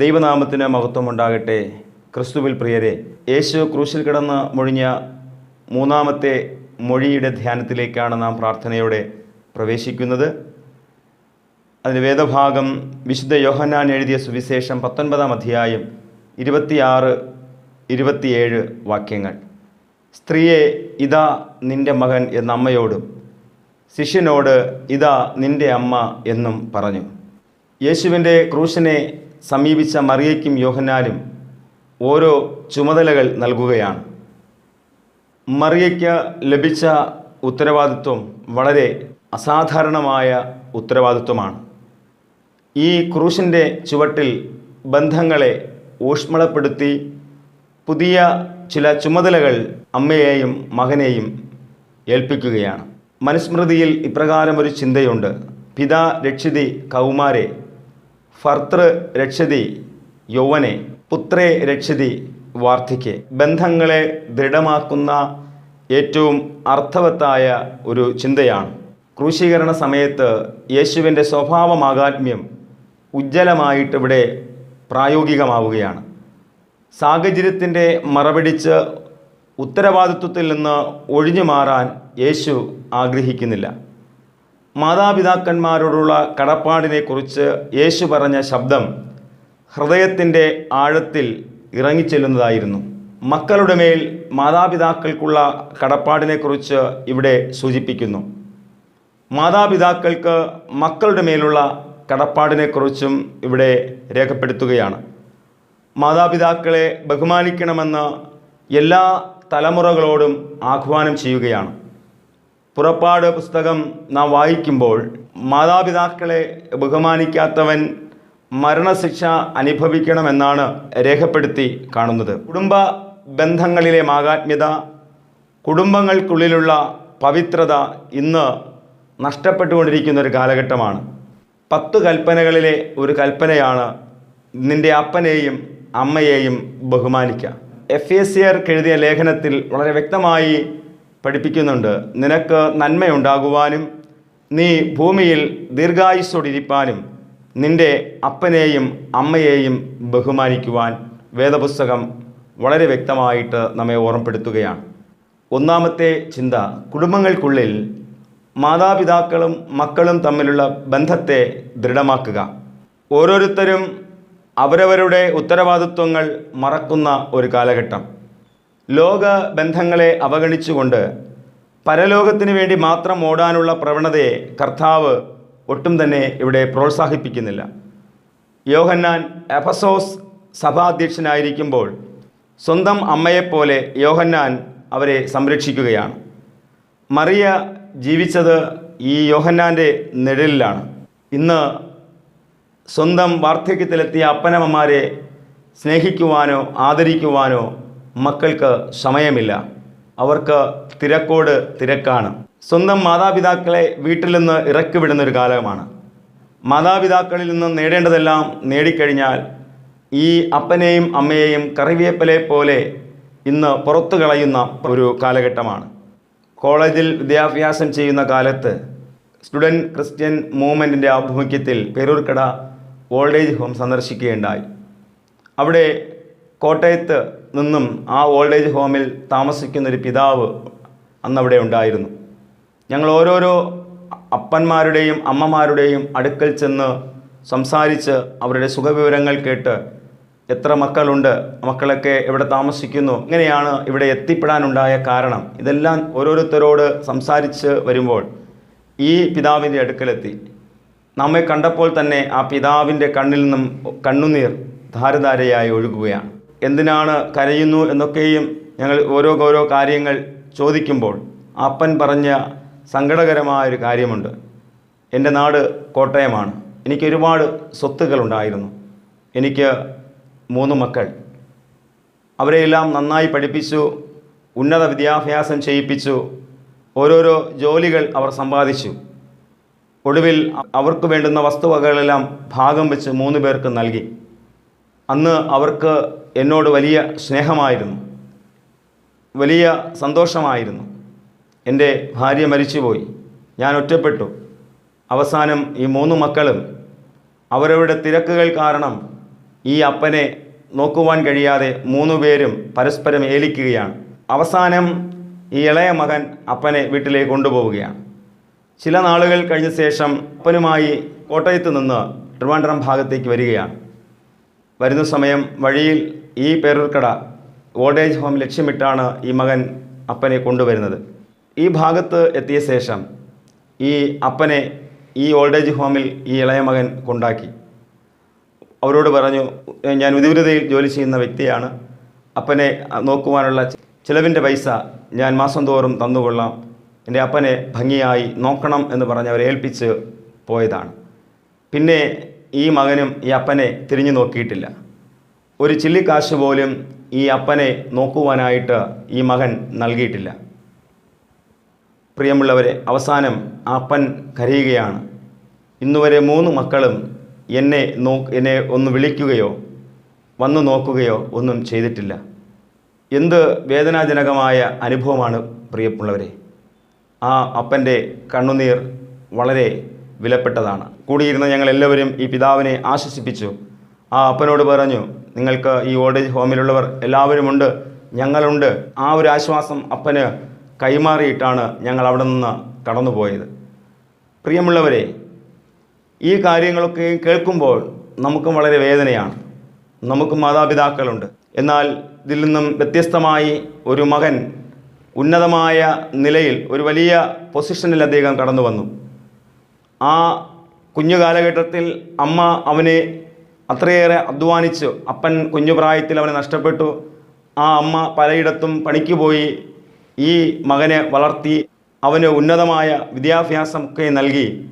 ദൈവനാമത്തിന് മഹത്വം ഉണ്ടാകട്ടെ ക്രിസ്തുവിൽ പ്രിയരെ യേശു ക്രൂശിൽ കിടന്ന് മൊഴിഞ്ഞ മൂന്നാമത്തെ മൊഴിയുടെ ധ്യാനത്തിലേക്കാണ് നാം പ്രാർത്ഥനയോടെ പ്രവേശിക്കുന്നത്. അതിന് വേദഭാഗം വിശുദ്ധ യോഹന്നാൻ എഴുതിയ സുവിശേഷം പത്തൊൻപതാം അധ്യായം ഇരുപത്തിയാറ് ഇരുപത്തിയേഴ് വാക്യങ്ങൾ. സ്ത്രീയെ ഇതാ നിന്റെ മകൻ എന്ന അമ്മയോടും ശിഷ്യനോട് ഇതാ നിന്റെ അമ്മ എന്നും പറഞ്ഞു. യേശുവിന്റെ ക്രൂശിനെ സമീപിച്ച മറിയയ്ക്കും യോഹന്നാലും ഓരോ ചുമതലകൾ നൽകുകയാണ്. മറിയയ്ക്ക് ലഭിച്ച ഉത്തരവാദിത്വം വളരെ അസാധാരണമായ ഉത്തരവാദിത്വമാണ്. ഈ ക്രൂശിന്റെ ചുവട്ടിൽ ബന്ധങ്ങളെ ഊഷ്മളപ്പെടുത്തി പുതിയ ചില ചുമതലകൾ അമ്മയെയും മകനെയും ഏൽപ്പിക്കുകയാണ്. മനുസ്മൃതിയിൽ ഇപ്രകാരം ഒരു ചിന്തയുണ്ട്. പിതാ രക്ഷിതി കൗമാരെ ഭർത്തൃ രക്ഷതി യൗവനെ പുത്രേ രക്ഷതി വാർദ്ധക്യെ. ബന്ധങ്ങളെ ദൃഢമാക്കുന്ന ഏറ്റവും അർത്ഥവത്തായ ഒരു ചിന്തയാണ്. ക്രൂശീകരണ സമയത്ത് യേശുവിന്റെ സ്വഭാവമാകാത്മ്യം ഉജ്ജ്വലമായിട്ട് ഇവിടെ പ്രായോഗികമാവുകയാണ്. സാഹചര്യത്തിന്റെ മറപിടിച്ച് ഉത്തരവാദിത്വത്തിൽ നിന്ന് ഒഴിഞ്ഞു മാറാൻ യേശു ആഗ്രഹിക്കുന്നില്ല. മാതാപിതാക്കന്മാരോടുള്ള കടപ്പാടിനെക്കുറിച്ച് യേശു പറഞ്ഞ ശബ്ദം ഹൃദയത്തിന്റെ ആഴത്തിൽ ഇറങ്ങിച്ചെല്ലുന്നതായിരുന്നു. മക്കളുടെ മേൽ മാതാപിതാക്കൾക്കുള്ള കടപ്പാടിനെക്കുറിച്ച് ഇവിടെ സൂചിപ്പിക്കുന്നു. മാതാപിതാക്കൾക്ക് മക്കളുടെ മേലുള്ള കടപ്പാടിനെക്കുറിച്ചും ഇവിടെ രേഖപ്പെടുത്തുകയാണ്. മാതാപിതാക്കളെ ബഹുമാനിക്കണമെന്ന് എല്ലാ തലമുറകളോടും ആഹ്വാനം ചെയ്യുകയാണ്. പുറപ്പാട് പുസ്തകം നാം വായിക്കുമ്പോൾ മാതാപിതാക്കളെ ബഹുമാനിക്കാത്തവൻ മരണശിക്ഷ അനുഭവിക്കണമെന്നാണ് രേഖപ്പെടുത്തി കാണുന്നത്. കുടുംബ ബന്ധങ്ങളിലെ മാഹാത്മ്യത കുടുംബങ്ങൾക്കുള്ളിലുള്ള പവിത്രത ഇന്ന് നഷ്ടപ്പെട്ടുകൊണ്ടിരിക്കുന്ന ഒരു കാലഘട്ടമാണ്. പത്ത് കൽപ്പനകളിലെ ഒരു കൽപ്പനയാണ് നിന്റെ അപ്പനെയും അമ്മയെയും ബഹുമാനിക്കുക എഫ്. എസ് സിയർക്ക് എഴുതിയ ലേഖനത്തിൽ വളരെ വ്യക്തമായി പഠിപ്പിക്കുന്നുണ്ട്. നിനക്ക് നന്മയുണ്ടാകുവാനും നീ ഭൂമിയിൽ ദീർഘായുസ്സോടിരിപ്പാനും നിന്റെ അപ്പനെയും അമ്മയെയും ബഹുമാനിക്കുവാൻ വേദപുസ്തകം വളരെ വ്യക്തമായിട്ട് നമ്മെ ഓർമ്മപ്പെടുത്തുകയാണ്. ഒന്നാമത്തെ ചിന്ത കുടുംബങ്ങൾക്കുള്ളിൽ മാതാപിതാക്കളും മക്കളും തമ്മിലുള്ള ബന്ധത്തെ ദൃഢമാക്കുക. ഓരോരുത്തരും അവരവരുടെ ഉത്തരവാദിത്വങ്ങൾ മറക്കുന്ന ഒരു കാലഘട്ടം. ലോക ബന്ധങ്ങളെ അവഗണിച്ചുകൊണ്ട് പരലോകത്തിന് വേണ്ടി മാത്രം ഓടാനുള്ള പ്രവണതയെ കർത്താവ് ഒട്ടും തന്നെ ഇവിടെ പ്രോത്സാഹിപ്പിക്കുന്നില്ല. യോഹന്നാൻ എഫസോസ് സഭാധ്യക്ഷനായിരിക്കുമ്പോൾ സ്വന്തം അമ്മയെപ്പോലെ യോഹന്നാൻ അവരെ സംരക്ഷിക്കുകയാണ്. മറിയ ജീവിച്ചത് ഈ യോഹന്നാന്റെ നിഴലിലാണ്. ഇന്ന് സ്വന്തം വാർദ്ധക്യത്തിലെത്തിയ അപ്പനമ്മമാരെ സ്നേഹിക്കുവാനോ ആദരിക്കുവാനോ മക്കൾക്ക് സമയമില്ല. അവർക്ക് തിരക്കോട് തിരക്കാണ്. സ്വന്തം മാതാപിതാക്കളെ വീട്ടിൽ നിന്ന് ഇറക്കി വിടുന്നൊരു കാലമാണ്. മാതാപിതാക്കളിൽ നിന്ന് നേടേണ്ടതെല്ലാം നേടിക്കഴിഞ്ഞാൽ ഈ അപ്പനെയും അമ്മയെയും കറിവേപ്പലെ പോലെ ഇന്ന് പുറത്തു കളയുന്ന ഒരു കാലഘട്ടമാണ്. കോളേജിൽ വിദ്യാഭ്യാസം ചെയ്യുന്ന കാലത്ത് സ്റ്റുഡന്റ് ക്രിസ്ത്യൻ മൂവ്മെന്റിന്റെ ആഭിമുഖ്യത്തിൽ പേരൂർക്കട ഓൾഡേജ് ഹോം സന്ദർശിക്കുകയുണ്ടായി. അവിടെ കോട്ടയത്ത് നിന്നും ആ ഓൾഡ് ഏജ് ഹോമിൽ താമസിക്കുന്നൊരു പിതാവ് അന്നവിടെ ഉണ്ടായിരുന്നു. ഞങ്ങൾ ഓരോരോ അപ്പന്മാരുടെയും അമ്മമാരുടെയും അടുക്കൽ ചെന്ന് സംസാരിച്ച് അവരുടെ സുഖവിവരങ്ങൾ കേട്ട് എത്ര മക്കളുണ്ട് മക്കളൊക്കെ എവിടെ താമസിക്കുന്നു ഇങ്ങനെയാണ് ഇവിടെ എത്തിപ്പെടാനുണ്ടായ കാരണം ഇതെല്ലാം ഓരോരുത്തരോട് സംസാരിച്ച് വരുമ്പോൾ ഈ പിതാവിന്റെ അടുക്കലെത്തി. നമ്മെ കണ്ടപ്പോൾ തന്നെ ആ പിതാവിന്റെ കണ്ണിൽ നിന്നും കണ്ണുനീർ ധാരധാരയായി ഒഴുകുകയാണ്. എന്തിനാണ് കരയുന്നു എന്നൊക്കെയും ഞങ്ങൾ ഓരോ ഓരോ കാര്യങ്ങൾ ചോദിക്കുമ്പോൾ അപ്പൻ പറഞ്ഞ സങ്കടകരമായ ഒരു കാര്യമുണ്ട്. എന്റെ നാട് കോട്ടയമാണ്. എനിക്ക് ഒരുപാട് സ്വത്തുക്കളുണ്ടായിരുന്നു. എനിക്ക് മൂന്ന് മക്കൾ. അവരെയെല്ലാം നന്നായി പഠിപ്പിച്ചു ഉന്നത വിദ്യാഭ്യാസം ചെയ്യിപ്പിച്ചു ഓരോരോ ജോലികൾ അവർ സമ്പാദിച്ചു. ഒടുവിൽ അവർക്ക് വേണ്ടുന്ന വസ്തുവകകളെല്ലാം ഭാഗം വെച്ച് മൂന്ന് പേർക്ക് നൽകി. അന്ന് അവർക്ക് എന്നോട് വലിയ സ്നേഹമായിരുന്നു. വലിയ സന്തോഷമായിരുന്നു. എന്റെ ഭാര്യ മരിച്ചുപോയി. ഞാൻ ഒറ്റപ്പെട്ടു. അവസാനം ഈ മൂന്ന് മക്കളും അവരവരുടെ തിരക്കുകൾ കാരണം ഈ അപ്പനെ നോക്കുവാൻ കഴിയാതെ മൂന്നു പേരും പരസ്പരം ഏലിക്കുകയാണ്. അവസാനം ഈ ഇളയ മകൻ അപ്പനെ വീട്ടിലേക്ക് കൊണ്ടുപോവുകയാണ്. ചില നാളുകൾ കഴിഞ്ഞ ശേഷം അപ്പനുമായി കോട്ടയത്ത് നിന്ന് ട്രിവാൻഡ്രം ഭാഗത്തേക്ക് വരികയാണ്. വരുന്ന സമയം വഴിയിൽ ഈ പേരൂർക്കട ഓൾഡ് ഏജ് ഹോം ലക്ഷ്യമിട്ടാണ് ഈ മകൻ അപ്പനെ കൊണ്ടുവരുന്നത്. ഈ ഭാഗത്ത് എത്തിയ ശേഷം ഈ അപ്പനെ ഈ ഓൾഡ് ഏജ് ഹോമിൽ ഈ ഇളയ മകൻ കൊണ്ടാക്കി. അവരോട് പറഞ്ഞു ഞാൻ വിദൂരതയിൽ ജോലി ചെയ്യുന്ന വ്യക്തിയാണ്. അപ്പനെ നോക്കുവാനുള്ള ചിലവിന്റെ പൈസ ഞാൻ മാസം തോറും തന്നുകൊള്ളാം. എന്റെ അപ്പനെ ഭംഗിയായി നോക്കണം എന്ന് പറഞ്ഞ് അവരെ ഏൽപ്പിച്ച് പോയതാണ്. പിന്നെ ഈ മകനും ഈ അപ്പനെ തിരിഞ്ഞു നോക്കിയിട്ടില്ല. ഒരു ചില്ലിക്കാശ് പോലും ഈ അപ്പനെ നോക്കുവാനായിട്ട് ഈ മകൻ നൽകിയിട്ടില്ല. പ്രിയമുള്ളവരെ അവസാനം ആ അപ്പൻ കരയുകയാണ്. ഇന്നുവരെ മൂന്ന് മക്കളും എന്നെ നോ എന്നെ ഒന്ന് വിളിക്കുകയോ വന്നു നോക്കുകയോ ഒന്നും ചെയ്തിട്ടില്ല. എന്ത് വേദനാജനകമായ അനുഭവമാണ് പ്രിയപ്പുള്ളവരെ ആ അപ്പന്റെ കണ്ണുനീർ വളരെ വിലപ്പെട്ടതാണ്. കൂടിയിരുന്ന ഞങ്ങൾ എല്ലാവരും ഈ പിതാവിനെ ആശ്വസിപ്പിച്ചു. ആ അപ്പനോട് പറഞ്ഞു നിങ്ങൾക്ക് ഈ ഓൾഡ് ഏജ് ഹോമിലുള്ളവർ എല്ലാവരുമുണ്ട് ഞങ്ങളുണ്ട്. ആ ഒരു ആശ്വാസം അപ്പന് കൈമാറിയിട്ടാണ് ഞങ്ങൾ അവിടെ നിന്ന് കടന്നുപോയത്. പ്രിയമുള്ളവരെ ഈ കാര്യങ്ങളൊക്കെ കേൾക്കുമ്പോൾ നമുക്കും വളരെ വേദനയാണ്. നമുക്കും മാതാപിതാക്കളുണ്ട്. എന്നാൽ ഇതിൽ നിന്നും വ്യത്യസ്തമായി ഒരു മകൻ ഉന്നതമായ നിലയിൽ ഒരു വലിയ പൊസിഷനിൽ അദ്ദേഹം കടന്നു വന്നു ആ കുഞ്ഞു കാലഘട്ടത്തിൽ അമ്മ അവനെ അത്രയേറെ അധ്വാനിച്ചു. അപ്പൻ കുഞ്ഞു പ്രായത്തിൽ അവനെ നഷ്ടപ്പെട്ടു. ആ അമ്മ പലയിടത്തും പണിക്ക് പോയി. ഈ മകനെ വളർത്തി അവന് ഉന്നതമായ വിദ്യാഭ്യാസം ഒക്കെ നൽകി.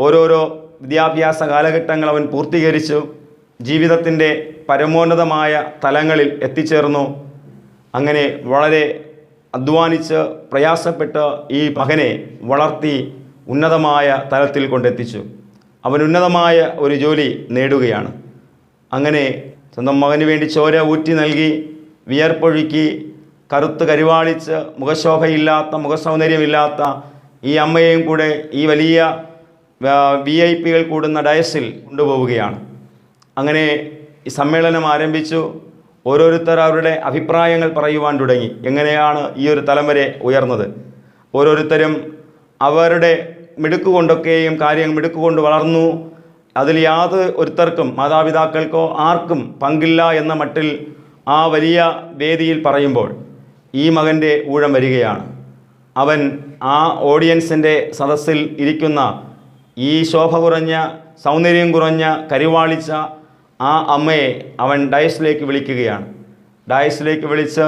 ഓരോരോ വിദ്യാഭ്യാസ കാലഘട്ടങ്ങൾ അവൻ പൂർത്തീകരിച്ചു. ജീവിതത്തിന്റെ പരമോന്നതമായ തലങ്ങളിൽ എത്തിച്ചേർന്നു. അങ്ങനെ വളരെ അധ്വാനിച്ച് പ്രയാസപ്പെട്ട് ഈ മകനെ വളർത്തി ഉന്നതമായ തലത്തിൽ കൊണ്ടെത്തിച്ചു. അവൻ ഉന്നതമായ ഒരു ജോലി നേടുകയാണ്. അങ്ങനെ സ്വന്തം മകന് വേണ്ടി ചോര ഊറ്റി നൽകി വിയർപ്പൊഴുക്കി കറുത്ത് കരുവാളിച്ച് മുഖശോഭയില്ലാത്ത മുഖസൗന്ദര്യമില്ലാത്ത ഈ അമ്മയെയും കൂടെ ഈ വലിയ വി ഐ പികൾ കൂടുന്ന ഡയസിൽ കൊണ്ടുപോവുകയാണ്. അങ്ങനെ ഈ സമ്മേളനം ആരംഭിച്ചു. ഓരോരുത്തർ അവരുടെ അഭിപ്രായങ്ങൾ പറയുവാൻ തുടങ്ങി. എങ്ങനെയാണ് ഈ ഒരു തലമുറ ഉയർന്നത്? ഓരോരുത്തരും അവരുടെ മിടുക്കുകൊണ്ടൊക്കെയും കാര്യങ്ങൾ മിടുക്കുകൊണ്ട് മിടുക്ക് കൊണ്ട് വളർന്നു. അതിൽ യാതൊരു ഒരുത്തർക്കും മാതാപിതാക്കൾക്കോ ആർക്കും പങ്കില്ല എന്ന മട്ടിൽ ആ വലിയ വേദിയിൽ പറയുമ്പോൾ ഈ മകന്റെ ഊഴം വരികയാണ്. അവൻ ആ ഓഡിയൻസിന്റെ സദസ്സിൽ ഇരിക്കുന്ന ഈ ശോഭ കുറഞ്ഞ സൗന്ദര്യം കുറഞ്ഞ കരിവാളിച്ച ആ അമ്മയെ അവൻ ഡയസിലേക്ക് വിളിക്കുകയാണ്. ഡയസിലേക്ക് വിളിച്ച്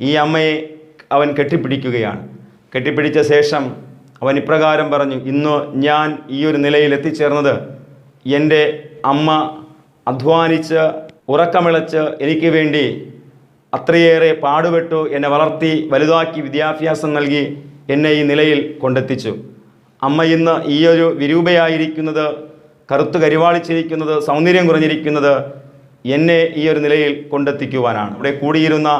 ഈ അമ്മയെ അവൻ കെട്ടിപ്പിടിക്കുകയാണ്. കെട്ടിപ്പിടിച്ച ശേഷം അവൻ ഇപ്രകാരം പറഞ്ഞു ഇന്ന് ഞാൻ ഈ ഒരു നിലയിൽ എത്തിച്ചേർന്നത് എന്റെ അമ്മ അധ്വാനിച്ച് ഉറക്കമിളച്ച് എനിക്ക് വേണ്ടി അത്രയേറെ പാടുപെട്ടു എന്നെ വളർത്തി വലുതാക്കി വിദ്യാഭ്യാസം നൽകി എന്നെ ഈ നിലയിൽ കൊണ്ടെത്തിച്ചു. അമ്മ ഇന്ന് ഈ ഒരു വിരൂപയായിരിക്കുന്നത് കറുത്ത് കരിവാളിച്ചിരിക്കുന്നത് സൗന്ദര്യം കുറഞ്ഞിരിക്കുന്നത് എന്നെ ഈ ഒരു നിലയിൽ കൊണ്ടെത്തിക്കുവാനാണ്. ഇവിടെ കൂടിയിരുന്ന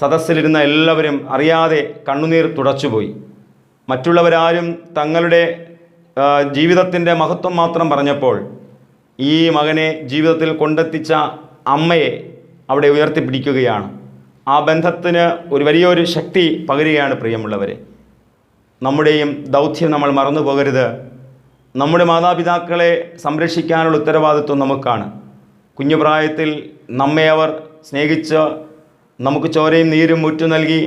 സദസ്സിലിരുന്ന എല്ലാവരും അറിയാതെ കണ്ണുനീർ തുടച്ചുപോയി. മറ്റുള്ളവരാരും തങ്ങളുടെ ജീവിതത്തിന്റെ മഹത്വം മാത്രം പറഞ്ഞപ്പോൾ ഈ മകനെ ജീവിതത്തിൽ കൊണ്ടെത്തിച്ച അമ്മയെ അവിടെ ഉയർത്തിപ്പിടിക്കുകയാണ്. ആ ബന്ധത്തിന് ഒരു വലിയൊരു ശക്തി പകരുകയാണ് പ്രിയമുള്ളവരെ. നമ്മുടെയും ദൗത്യം നമ്മൾ മറന്നു പോകരുത്. നമ്മുടെ മാതാപിതാക്കളെ സംരക്ഷിക്കാനുള്ള ഉത്തരവാദിത്വം നമുക്കാണ്. കുഞ്ഞുപ്രായത്തിൽ നമ്മെ അവർ സ്നേഹിച്ച് നമുക്ക് ചോരയും നീരും മുറ്റു നൽകി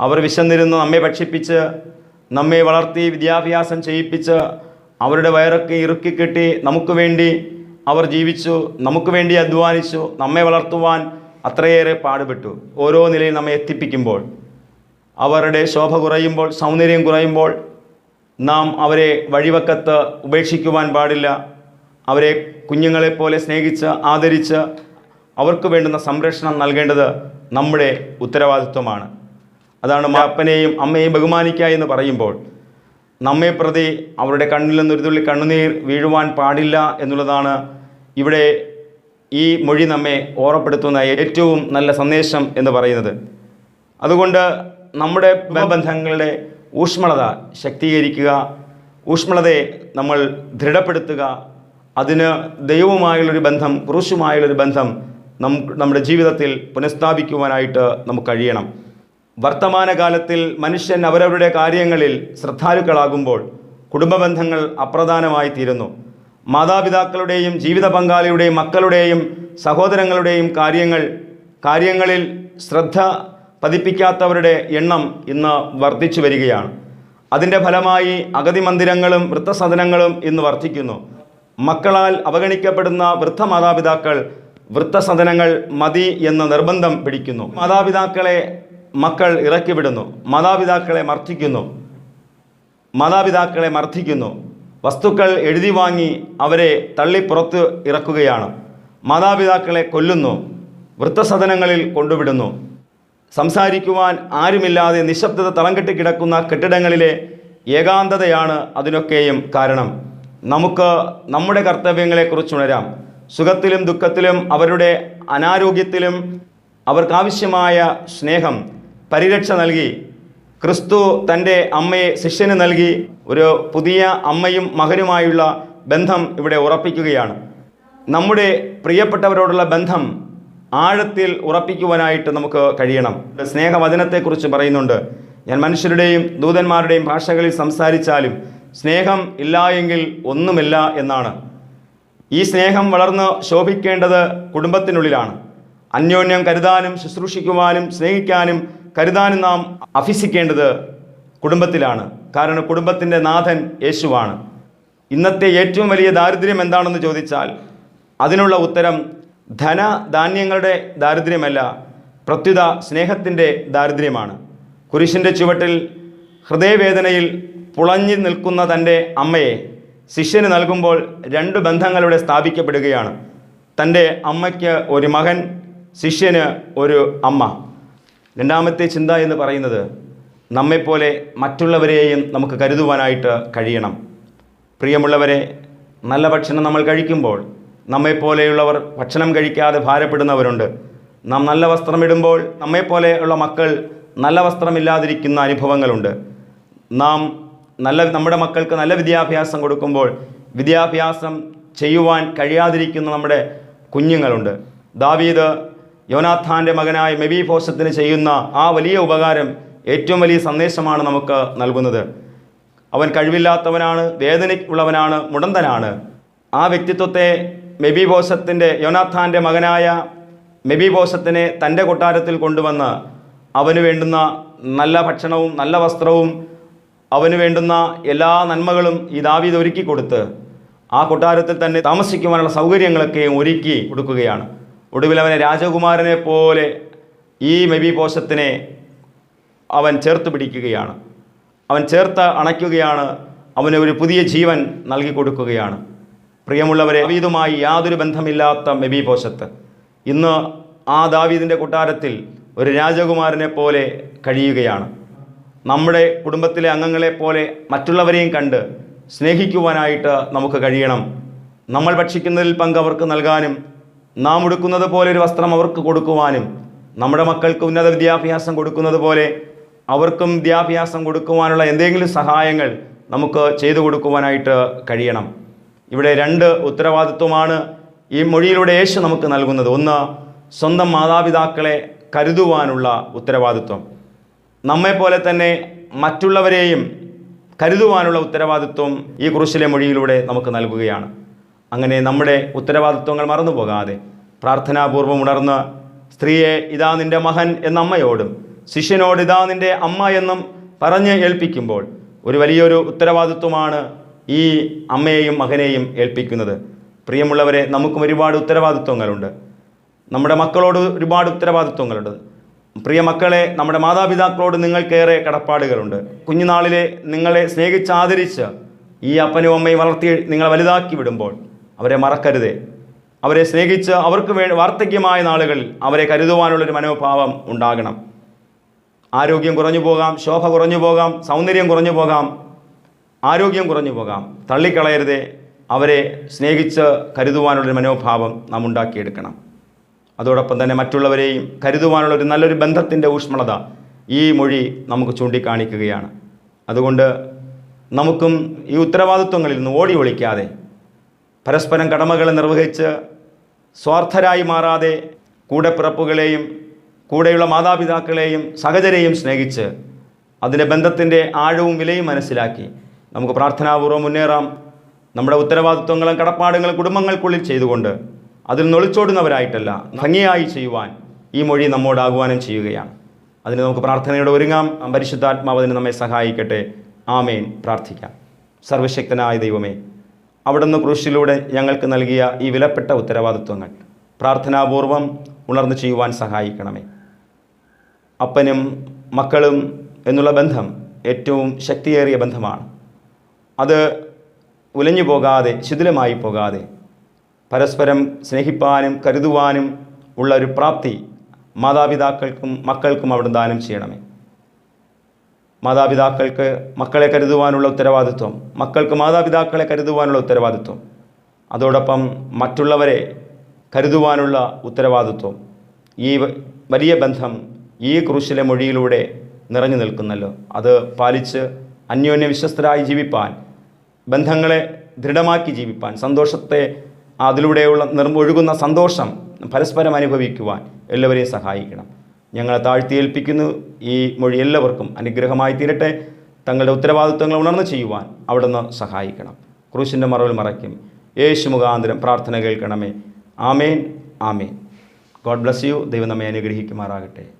അവർ വിശന്നിരുന്ന് നമ്മെ ഭക്ഷിപ്പിച്ച് നമ്മെ വളർത്തി വിദ്യാഭ്യാസം ചെയ്യിപ്പിച്ച് അവരുടെ വയറൊക്കെ ഇറുക്കിക്കെട്ടി നമുക്ക് വേണ്ടി അവർ ജീവിച്ചു നമുക്ക് വേണ്ടി അധ്വാനിച്ചു നമ്മെ വളർത്തുവാൻ അത്രയേറെ പാടുപെട്ടു. ഓരോ നിലയിൽ നമ്മെ എത്തിപ്പിക്കുമ്പോൾ അവരുടെ ശോഭ കുറയുമ്പോൾ സൗന്ദര്യം കുറയുമ്പോൾ നാം അവരെ വഴിവക്കത്ത് ഉപേക്ഷിക്കുവാൻ പാടില്ല. അവരെ കുഞ്ഞുങ്ങളെപ്പോലെ സ്നേഹിച്ച് ആദരിച്ച് അവർക്ക് വേണ്ടുന്ന സംരക്ഷണം നൽകേണ്ടത് നമ്മുടെ ഉത്തരവാദിത്വമാണ്. അതാണ് അപ്പനെയും അമ്മയെയും ബഹുമാനിക്കുക എന്ന് പറയുമ്പോൾ നമ്മെ പ്രതി അവരുടെ കണ്ണിൽ നിന്ന് ഒരു തുള്ളി കണ്ണുനീർ വീഴുവാൻ പാടില്ല എന്നുള്ളതാണ് ഇവിടെ ഈ മൊഴി നമ്മെ ഓർമ്മപ്പെടുത്തുന്ന ഏറ്റവും നല്ല സന്ദേശം എന്ന് പറയുന്നത്. അതുകൊണ്ട് നമ്മുടെ ബന്ധങ്ങളുടെ ഊഷ്മളത ശക്തീകരിക്കുക ഊഷ്മളതയെ നമ്മൾ ദൃഢപ്പെടുത്തുക അതിന് ദൈവവുമായുള്ളൊരു ബന്ധം ക്രൂശുമായുള്ളൊരു ബന്ധം നമ്മുടെ ജീവിതത്തിൽ പുനഃസ്ഥാപിക്കുവാനായിട്ട് നമുക്ക് കഴിയണം. വർത്തമാനകാലത്തിൽ മനുഷ്യൻ അവരവരുടെ കാര്യങ്ങളിൽ ശ്രദ്ധാലുക്കളാകുമ്പോൾ കുടുംബബന്ധങ്ങൾ അപ്രധാനമായി തീരുന്നു മാതാപിതാക്കളുടെയും ജീവിത പങ്കാളിയുടെയും മക്കളുടെയും സഹോദരങ്ങളുടെയും കാര്യങ്ങൾ കാര്യങ്ങളിൽ ശ്രദ്ധ പതിപ്പിക്കാത്തവരുടെ എണ്ണം ഇന്ന് വർദ്ധിച്ചു വരികയാണ്. അതിന്റെ ഫലമായി അഗതി മന്ദിരങ്ങളും വൃത്തസദനങ്ങളും ഇന്ന് വർദ്ധിക്കുന്നു. മക്കളാൽ അവഗണിക്കപ്പെടുന്ന വൃദ്ധ മാതാപിതാക്കൾ വൃത്തസദനങ്ങൾ മതി എന്ന് നിർബന്ധം പിടിക്കുന്നു. മാതാപിതാക്കളെ മക്കൾ ഇറക്കിവിടുന്നു. മാതാപിതാക്കളെ മർദ്ദിക്കുന്നു. മാതാപിതാക്കളെ മർദ്ദിക്കുന്നു. വസ്തുക്കൾ എഴുതി വാങ്ങി അവരെ തള്ളി പുറത്ത് ഇറക്കുകയാണ്. മാതാപിതാക്കളെ കൊല്ലുന്നു വൃത്തസദനങ്ങളിൽ കൊണ്ടുവിടുന്നു. സംസാരിക്കുവാൻ ആരുമില്ലാതെ നിശബ്ദത തളം കിടക്കുന്ന കെട്ടിടങ്ങളിലെ ഏകാന്തതയാണ് അതിനൊക്കെയും കാരണം. നമുക്ക് നമ്മുടെ കർത്തവ്യങ്ങളെക്കുറിച്ച് ഉണരാം സുഖത്തിലും ദുഃഖത്തിലും അവരുടെ അനാരോഗ്യത്തിലും അവർക്കാവശ്യമായ സ്നേഹം പരിരക്ഷ നൽകി ക്രിസ്തു തന്റെ അമ്മയെ ശിഷ്യന് നൽകി ഒരു പുതിയ അമ്മയും മകനുമായുള്ള ബന്ധം ഇവിടെ ഉറപ്പിക്കുകയാണ്. നമ്മുടെ പ്രിയപ്പെട്ടവരോടുള്ള ബന്ധം ആഴത്തിൽ ഉറപ്പിക്കുവാനായിട്ട് നമുക്ക് കഴിയണം. സ്നേഹവചനത്തെക്കുറിച്ച് പറയുന്നുണ്ട്. ഞാൻ മനുഷ്യരുടെയും ദൂതന്മാരുടെയും ഭാഷകളിൽ സംസാരിച്ചാലും സ്നേഹം ഇല്ല എങ്കിൽ ഒന്നുമില്ല എന്നാണ്. ഈ സ്നേഹം വളർന്ന് ശോഭിക്കേണ്ടത് കുടുംബത്തിനുള്ളിലാണ്. അന്യോന്യം കരുതാനും ശുശ്രൂഷിക്കുവാനും സ്നേഹിക്കാനും കരുതാനും നാം അഭ്യസിക്കേണ്ടത് കുടുംബത്തിലാണ്. കാരണം കുടുംബത്തിന്റെ നാഥൻ യേശുവാണ്. ഇന്നത്തെ ഏറ്റവും വലിയ ദാരിദ്ര്യം എന്താണെന്ന് ചോദിച്ചാൽ അതിനുള്ള ഉത്തരം ധന ധാന്യങ്ങളുടെ ദാരിദ്ര്യമല്ല പ്രത്യുത സ്നേഹത്തിന്റെ ദാരിദ്ര്യമാണ്. കുരിശിന്റെ ചുവട്ടിൽ ഹൃദയവേദനയിൽ പുളഞ്ഞു നിൽക്കുന്ന തന്റെ അമ്മയെ ശിഷ്യന് നൽകുമ്പോൾ രണ്ട് ബന്ധങ്ങളുടെ സ്ഥാപിക്കപ്പെടുകയാണ്. തന്റെ അമ്മയ്ക്ക് ഒരു മകൻ ശിഷ്യന് ഒരു അമ്മ. രണ്ടാമത്തെ ചിന്ത എന്ന് പറയുന്നത് നമ്മെപ്പോലെ മറ്റുള്ളവരെയും നമുക്ക് കരുതുവാനായിട്ട് കഴിയണം. പ്രിയമുള്ളവരെ നല്ല ഭക്ഷണം നമ്മൾ കഴിക്കുമ്പോൾ നമ്മെപ്പോലെയുള്ളവർ ഭക്ഷണം കഴിക്കാതെ ഭാരപ്പെടുന്നവരുണ്ട്. നാം നല്ല വസ്ത്രമിടുമ്പോൾ നമ്മെപ്പോലെയുള്ള മക്കൾ നല്ല വസ്ത്രമില്ലാതിരിക്കുന്ന അനുഭവങ്ങളുണ്ട്. നാം നല്ല നമ്മുടെ മക്കൾക്ക് നല്ല വിദ്യാഭ്യാസം കൊടുക്കുമ്പോൾ വിദ്യാഭ്യാസം ചെയ്യുവാൻ കഴിയാതിരിക്കുന്ന നമ്മുടെ കുഞ്ഞുങ്ങളുണ്ട്. ദാവീദ് യോനാഥാന്റെ മകനായ മെബി ഫോസത്തിന് ചെയ്യുന്ന ആ വലിയ ഉപകാരം ഏറ്റവും വലിയ സന്ദേശമാണ് നമുക്ക് നൽകുന്നത്. അവൻ കഴിവില്ലാത്തവനാണ് വേദനയുള്ളവനാണ് മുടന്തനാണ്. ആ വ്യക്തിത്വത്തെ മെബി ബോസത്തിന്റെ യോനാഥാന്റെ മകനായ മെബി ബോസത്തിനെ തന്റെ കൊട്ടാരത്തിൽ കൊണ്ടുവന്ന് അവന് വേണ്ടുന്ന നല്ല ഭക്ഷണവും നല്ല വസ്ത്രവും അവന് വേണ്ടുന്ന എല്ലാ നന്മകളും ഈ ദാവീദ് ഒരുക്കി കൊടുത്ത് ആ കൊട്ടാരത്തിൽ തന്നെ താമസിക്കുവാനുള്ള സൗകര്യങ്ങളൊക്കെയും ഒരുക്കി കൊടുക്കുകയാണ്. ഒടുവിൽ അവനെ രാജകുമാരനെ പോലെ ഈ മെബി പോശത്തിനെ അവൻ ചേർത്ത് പിടിക്കുകയാണ്. അവൻ ചേർത്ത് അണയ്ക്കുകയാണ്. അവന് ഒരു പുതിയ ജീവൻ നൽകി കൊടുക്കുകയാണ്. പ്രിയമുള്ളവരെ അവീതുമായി യാതൊരു ബന്ധമില്ലാത്ത മെബി പോശത്ത് ഇന്ന് ആ ദാവീദിന്റെ കൊട്ടാരത്തിൽ ഒരു രാജകുമാരനെ പോലെ കഴിയുകയാണ്. നമ്മുടെ കുടുംബത്തിലെ അംഗങ്ങളെ പോലെ മറ്റുള്ളവരെയും കണ്ട് സ്നേഹിക്കുവാനായിട്ട് നമുക്ക് കഴിയണം. നമ്മൾ ഭക്ഷിക്കുന്നതിൽ പങ്ക് അവർക്ക് നൽകാനും നാം ഉടുക്കുന്നത് പോലെ ഒരു വസ്ത്രം അവർക്ക് കൊടുക്കുവാനും നമ്മുടെ മക്കൾക്ക് ഉന്നത വിദ്യാഭ്യാസം കൊടുക്കുന്നത് പോലെ അവർക്കും വിദ്യാഭ്യാസം കൊടുക്കുവാനുള്ള എന്തെങ്കിലും സഹായങ്ങൾ നമുക്ക് ചെയ്തു കൊടുക്കുവാനായിട്ട് കഴിയണം. ഇവിടെ രണ്ട് ഉത്തരവാദിത്വമാണ് ഈ മൊഴിയിലൂടെ യേശു നമുക്ക് നൽകുന്നത്. ഒന്ന് സ്വന്തം മാതാപിതാക്കളെ കരുതുവാനുള്ള ഉത്തരവാദിത്വം. നമ്മെപ്പോലെ തന്നെ മറ്റുള്ളവരെയും കരുതുവാനുള്ള ഉത്തരവാദിത്വം ഈ കുറിശിലെ മൊഴിയിലൂടെ നമുക്ക് നൽകുകയാണ്. അങ്ങനെ നമ്മുടെ ഉത്തരവാദിത്വങ്ങൾ മറന്നു പോകാതെ പ്രാർത്ഥനാപൂർവം ഉണർന്ന് സ്ത്രീയെ ഇതാ നിന്റെ മഹൻ എന്ന അമ്മയോടും ശിഷ്യനോട് ഇതാ നിന്റെ അമ്മ എന്നും പറഞ്ഞ് ഏൽപ്പിക്കുമ്പോൾ ഒരു വലിയൊരു ഉത്തരവാദിത്വമാണ് ഈ അമ്മയെയും മകനെയും ഏൽപ്പിക്കുന്നത്. പ്രിയമുള്ളവരെ നമുക്കും ഒരുപാട് ഉത്തരവാദിത്വങ്ങളുണ്ട്. നമ്മുടെ മക്കളോട് ഒരുപാട് ഉത്തരവാദിത്വങ്ങളുണ്ട്. പ്രിയ മക്കളെ നമ്മുടെ മാതാപിതാക്കളോട് നിങ്ങൾക്കേറെ കടപ്പാടുകളുണ്ട്. കുഞ്ഞുനാളിലെ നിങ്ങളെ സ്നേഹിച്ച് ആദരിച്ച് ഈ അപ്പനും അമ്മയും വളർത്തി നിങ്ങളെ വലുതാക്കി വിടുമ്പോൾ അവരെ മറക്കരുതേ. അവരെ സ്നേഹിച്ച് അവർക്ക് വേ വാർദ്ധക്യമായ നാളുകളിൽ അവരെ കരുതുവാനുള്ളൊരു മനോഭാവം ഉണ്ടാകണം. ആരോഗ്യം കുറഞ്ഞു പോകാം ശോഭ കുറഞ്ഞു പോകാം സൗന്ദര്യം കുറഞ്ഞു പോകാം ആരോഗ്യം കുറഞ്ഞു പോകാം. തള്ളിക്കളയരുതേ. അവരെ സ്നേഹിച്ച് കരുതുവാനുള്ളൊരു മനോഭാവം നാം ഉണ്ടാക്കിയെടുക്കണം. അതോടൊപ്പം തന്നെ മറ്റുള്ളവരെയും കരുതുവാനുള്ളൊരു നല്ലൊരു ബന്ധത്തിന്റെ ഊഷ്മളത ഈ മൊഴി നമുക്ക് ചൂണ്ടിക്കാണിക്കുകയാണ്. അതുകൊണ്ട് നമുക്കും ഈ ഉത്തരവാദിത്വങ്ങളിൽ നിന്ന് ഓടി ഒളിക്കാതെ പരസ്പരം കടമകൾ നിർവഹിച്ച് സ്വാർത്ഥരായി മാറാതെ കൂടെ കൂടെപ്പിറപ്പുകളെയും കൂടെയുള്ള മാതാപിതാക്കളെയും സഹചരെയും സ്നേഹിച്ച് അതിന്റെ ബന്ധത്തിന്റെ ആഴവും വിലയും മനസ്സിലാക്കി നമുക്ക് പ്രാർത്ഥനാപൂർവം മുന്നേറാം. നമ്മുടെ ഉത്തരവാദിത്വങ്ങളും കടപ്പാടുകളും കുടുംബങ്ങൾക്കുള്ളിൽ ചെയ്തുകൊണ്ട് അതിൽ നൊളിച്ചോടുന്നവരായിട്ടല്ല ഭംഗിയായി ചെയ്യുവാൻ ഈ മൊഴി നമ്മോട് ആഹ്വാനം ചെയ്യുകയാണ്. അതിന് നമുക്ക് പ്രാർത്ഥനയോടെ ഒരുങ്ങാം. പരിശുദ്ധാത്മാവ് അതിന് നമ്മെ സഹായിക്കട്ടെ. ആമേൻ. പ്രാർത്ഥിക്കാം. സർവശക്തനായ ദൈവമേ അവിടുന്ന് ക്രൂശിലൂടെ ഞങ്ങൾക്ക് നൽകിയ ഈ വിലപ്പെട്ട ഉത്തരവാദിത്വങ്ങൾ പ്രാർത്ഥനാപൂർവം ഉണർന്നു ചെയ്യുവാൻ സഹായിക്കണമേ. അപ്പനും മക്കളും എന്നുള്ള ബന്ധം ഏറ്റവും ശക്തിയേറിയ ബന്ധമാണ്. അത് ഉലഞ്ഞു പോകാതെ ശിഥിലമായി പോകാതെ പരസ്പരം സ്നേഹിപ്പാനും കരുതുവാനും ഉള്ള ഒരു പ്രാപ്തി മാതാപിതാക്കൾക്കും മക്കൾക്കും അവിടെ ദാനം ചെയ്യണമേ. മാതാപിതാക്കൾക്ക് മക്കളെ കരുതുവാനുള്ള ഉത്തരവാദിത്വം മക്കൾക്ക് മാതാപിതാക്കളെ കരുതുവാനുള്ള ഉത്തരവാദിത്വം. അതോടൊപ്പം മറ്റുള്ളവരെ കരുതുവാനുള്ള ഉത്തരവാദിത്വം. ഈ വലിയ ബന്ധം ഈ ക്രൂശിലെ മൊഴിയിലൂടെ നിറഞ്ഞു നിൽക്കുന്നല്ലോ. അത് പാലിച്ച് അന്യോന്യ വിശ്വസ്തരായി ജീവിപ്പാൻ ബന്ധങ്ങളെ ദൃഢമാക്കി ജീവിപ്പാൻ സന്തോഷത്തെ അതിലൂടെയുള്ള നിർമൊഴുകുന്ന സന്തോഷം പരസ്പരം അനുഭവിക്കുവാൻ എല്ലാവരെയും സഹായിക്കണം. ഞങ്ങളെ താഴ്ത്തിയേൽപ്പിക്കുന്നു. ഈ മൊഴി എല്ലാവർക്കും അനുഗ്രഹമായി തീരട്ടെ. തങ്ങളുടെ ഉത്തരവാദിത്വങ്ങൾ ഉണർന്നു ചെയ്യുവാൻ അവിടുന്ന് സഹായിക്കണം. ക്രൂശിന്റെ മറവിൽ മറയ്ക്കും. യേശു മുഖാന്തരം പ്രാർത്ഥന കേൾക്കണമേ. ആമേൻ ആമേൻ. God bless you. ദൈവം നമ്മെ അനുഗ്രഹിക്കുമാറാകട്ടെ.